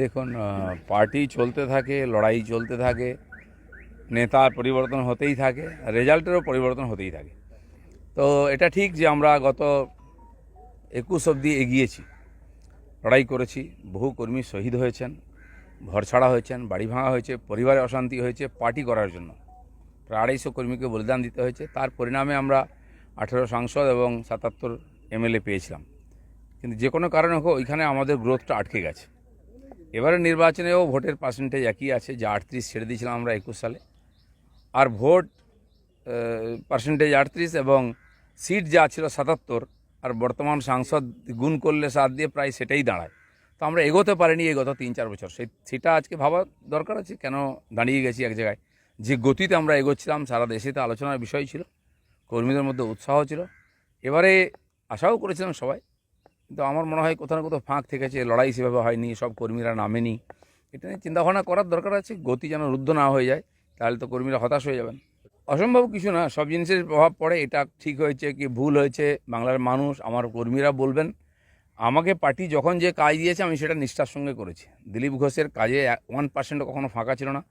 দেখুন পার্টি চলতে থাকে, লড়াই চলতে থাকে নেতার পরিবর্তন হতেই থাকে, রেজাল্টেরও পরিবর্তন হতেই থাকে। তো এটা ঠিক যে আমরা গত একুশ অবধি এগিয়েছি, লড়াই করেছি, বহু কর্মী শহীদ হয়েছেন, ঘর ছাড়া হয়েছেন, বাড়ি ভাঙা হয়েছে, পরিবারে অশান্তি হয়েছে, পার্টি করার জন্য। প্রায় আড়াইশো কর্মীকে বলিদান দিতে হয়েছে, তার পরিণামে আমরা আঠেরো সাংসদ এবং সাতাত্তর এমএলএ পেয়েছিলাম। কিন্তু যে কোনো কারণে হোক, ওইখানে আমাদের গ্রোথটা আটকে গেছে। এবারে নির্বাচনেও ভোটের পার্সেন্টেজ একই আছে, যে আটত্রিশ ছেড়ে দিয়েছিলাম আমরা একুশ সালে। আর ভোট পার্সেন্টেজ আটত্রিশ এবং সিট যা ছিল সাতাত্তর, আর বর্তমান সাংসদ গুণ করলে সাত দিয়ে প্রায় সেটাই দাঁড়ায়। তো আমরা এগোতে পারিনি এই গত তিন চার বছর। সেই সেটা আজকে ভাবা দরকার আছে, কেন দাঁড়িয়ে গেছি এক জায়গায়? যে গতিতে আমরা এগোচ্ছিলাম, সারা দেশে তো আলোচনার বিষয় ছিল, কর্মীদের মধ্যে উৎসাহ ছিল। এবারে আশাও করেছিলাম সবাই কিন্তু আমার মনে হয় কোথাও না কোথাও ফাঁক থেকেছে, লড়াই সেভাবে হয়নি, সব কর্মীরা নামেনি। এটা নিয়ে চিন্তাভাবনা করার দরকার আছে, গতি যেন রুদ্ধ না হয়ে যায়, তাহলে তো কর্মীরা হতাশ হয়ে যাবেন। অসম্ভব কিছু না, সব জিনিসের প্রভাব পড়ে, এটা ঠিক হয়েছে কি ভুল হয়েছে, বাংলার মানুষ, আমার কর্মীরা বলবেন। আমাকে পার্টি যখন যে কাজ দিয়েছে, আমি সেটা নিষ্ঠার সঙ্গে করেছি। দিলীপ ঘোষের কাজে ওয়ান পার্সেন্টও কখনো ফাঁকা ছিল না।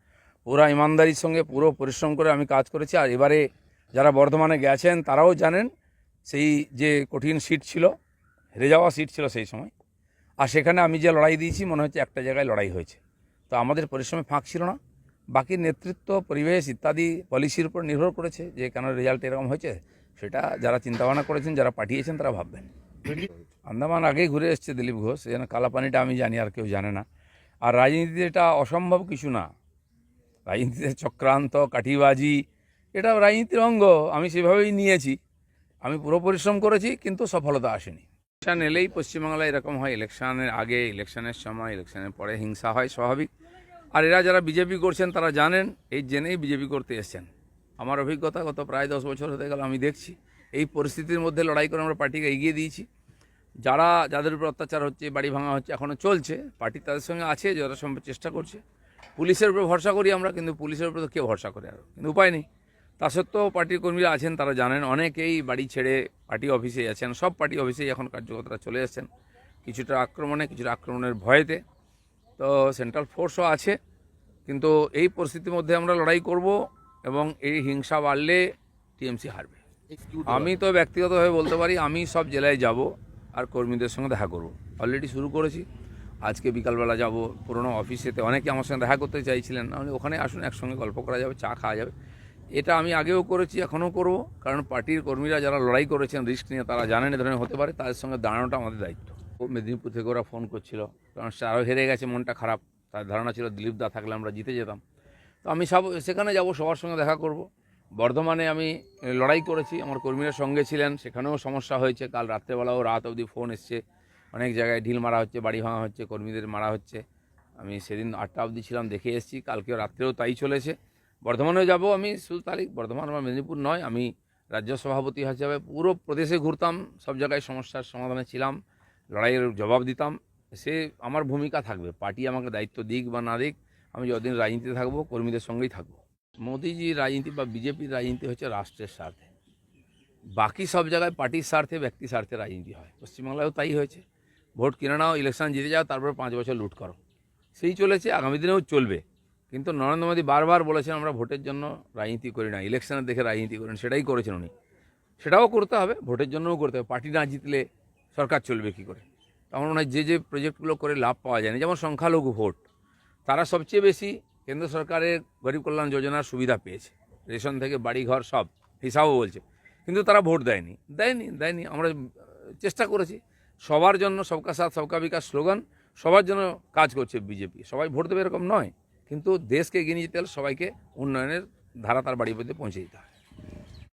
পুরো ইমানদারির সঙ্গে পুরো পরিশ্রম করে আমি কাজ করেছি, আর এবারে যারা বর্ধমানে গেছেন, তারাও জানেন, সেই যে কঠিন সিট ছিল হেরে যাওয়া সিট ছিল সেই সময়। আর সেখানে আমি যে লড়াই দিয়েছি, মনে হচ্ছে একটা জায়গায় লড়াই হয়েছে। তো আমাদের পরিশ্রমে ফাঁক ছিল না। বাকি নেতৃত্ব, পরিবেশ ইত্যাদি পলিসির উপর নির্ভর করেছে যে কেন রেজাল্ট এরকম হয়েছে, সেটা যারা চিন্তাভাবনা করেছেন, যারা পাঠিয়েছেন, তারা ভাববেন। আন্দামান আগেই ঘুরে এসছে দিলীপ ঘোষ। যেন কালাপানিটা আমি জানি, আর কেউ জানে না। আর রাজনীতিতে এটা অসম্ভব কিছু না। রাজনীতিতে চক্রান্ত, কাঠিবাজি এটা রাজনীতির অঙ্গ। আমি সেভাবেই নিয়েছি। আমি পুরো পরিশ্রম করেছি, কিন্তু সফলতা আসেনি। ইলেকশন এলেই পশ্চিমবাংলায় এরকম হয়, ইলেকশনের আগে, ইলেকশনের সময়, ইলেকশনের পরে হিংসা হয় স্বাভাবিক। আর এরা যারা বিজেপি করছেন, তারা জানেন, এই জেনেই বিজেপি করতে এসছেন। আমার অভিজ্ঞতা গত প্রায় দশ বছর হতে গেল, আমি দেখছি। এই পরিস্থিতির মধ্যে লড়াই করে আমরা পার্টিকে এগিয়ে দিয়েছি। যারা, যাদের উপর অত্যাচার হচ্ছে, বাড়ি ভাঙা হচ্ছে এখনও চলছে, পার্টি তাদের সঙ্গে আছে, যথাসম্ভব চেষ্টা করছে। পুলিশের উপরে ভরসা করি আমরা, কিন্তু পুলিশের উপরে তো কে ভরসা করে আর কিন্তু উপায় নেই। তা সত্ত্বেও পার্টির কর্মীরা আছেন, তারা জানেন, অনেকেই বাড়ি ছেড়ে পার্টি অফিসে আছেন সব পার্টি অফিসেই এখন কার্যকর্তারা চলে এসেছেন। কিছুটা আক্রমণে, কিছুটা আক্রমণের ভয়েতে। তো সেন্ট্রাল ফোর্সও আছে, কিন্তু এই পরিস্থিতির মধ্যে আমরা লড়াই করব এবং এই হিংসা বাড়লে টিএমসি হারবে। আমি তো ব্যক্তিগতভাবে বলতে পারি, আমি সব জেলায় যাব আর কর্মীদের সঙ্গে দেখা করব। অলরেডি শুরু করেছি। আজকে বিকালবেলা যাব, পুরনো অফিসেতে অনেকে আমার সঙ্গে দেখা করতে চাইছিলেন। আমি ওখানে আসুন, একসঙ্গে গল্প করা যাবে, চা খাওয়া যাবে। এটা আমি আগেও করেছি, এখনও করব। কারণ পার্টির কর্মীরা যারা লড়াই করেছেন, রিস্ক নিয়ে তারা জানেন, এ ধরনের হতে পারে। তাদের সঙ্গে দাঁড়ানোটা আমাদের দায়িত্ব। মেদিনীপুর থেকে ওরা ফোন করছিল। কারণ সে আরও হেরে গেছে, মনটা খারাপ। তার ধারণা ছিল দিলীপ দা থাকলে আমরা জিতে যেতাম। তো আমি সব, সেখানে যাব, সবার সঙ্গে দেখা করব। বর্ধমানে আমি লড়াই করেছি, আমার কর্মীরা সঙ্গে ছিলেন, সেখানেও সমস্যা হয়েছে। কাল রাত্রেবেলাও রাত অবধি ফোন এসছে। অনেক জায়গায় ঢিল মারা হচ্ছে, বাড়ি ভাঙা হচ্ছে, কর্মীদের মারা হচ্ছে। আমি সেদিন আটটা অবধি ছিলাম, দেখে এসেছি। কালকেও রাত্রেও তাই চলেছে। বর্ধমানেও যাব আমি শুধু তারিখ বর্ধমান আমার মেদিনীপুর নয়, আমি রাজ্য সভাপতি হিসাবে পুরো প্রদেশে ঘুরতাম, সব জায়গায় সমস্যার সমাধানে ছিলাম, লড়াইয়ের জবাব দিতাম, সে আমার ভূমিকা থাকবে, পার্টি আমাকে দায়িত্ব দিক বা না দিক, আমি যতদিন রাজনীতিতে থাকব, কর্মীদের সঙ্গেই থাকব। মোদিজির রাজনীতি বা বিজেপির রাজনীতি হচ্ছে রাষ্ট্রের স্বার্থে। বাকি সব জায়গায় পার্টির স্বার্থে ব্যক্তি স্বার্থে রাজনীতি হয়। পশ্চিমবাংলায়ও তাই হয়েছে। ভোট কিনে নাও, ইলেকশন জিতে যাও, তারপর পাঁচ বছর লুট করো। সেই চলেছে, আগামী দিনেও চলবে। কিন্তু নরেন্দ্র মোদী বারবার বলেছেন, আমরা ভোটের জন্য রাজনীতি করি না, ইলেকশনের দেখে রাজনীতি করেন। সেটাই করেছেন উনি। সেটাও করতে হবে, ভোটের জন্যও করতে হবে। পার্টি না জিতলে সরকার চলবে কী করে? আমার মনে হয় যে যে প্রজেক্টগুলো করে লাভ পাওয়া যায় না যেমন সংখ্যালঘু ভোট, তারা সবচেয়ে বেশি কেন্দ্র সরকারের গরিব কল্যাণ যোজনার সুবিধা পেয়েছে। রেশন থেকে বাড়ি ঘর সব, হিসাবও বলছে। কিন্তু তারা ভোট দেয়নি দেয়নি দেয়নি। আমরা চেষ্টা করেছি, সবার জন্য সবকা সাথ, সবকা বিকাশ স্লোগান, সবার জন্য কাজ করছে বিজেপি। সবাই ভোট দেবে এরকম নয়। কিন্তু দেশকে এগিয়ে নিয়ে যেতে হলে সবাইকে উন্নয়নের ধারা তার বাড়ি পর্যন্ত পৌঁছে দিতে হয়।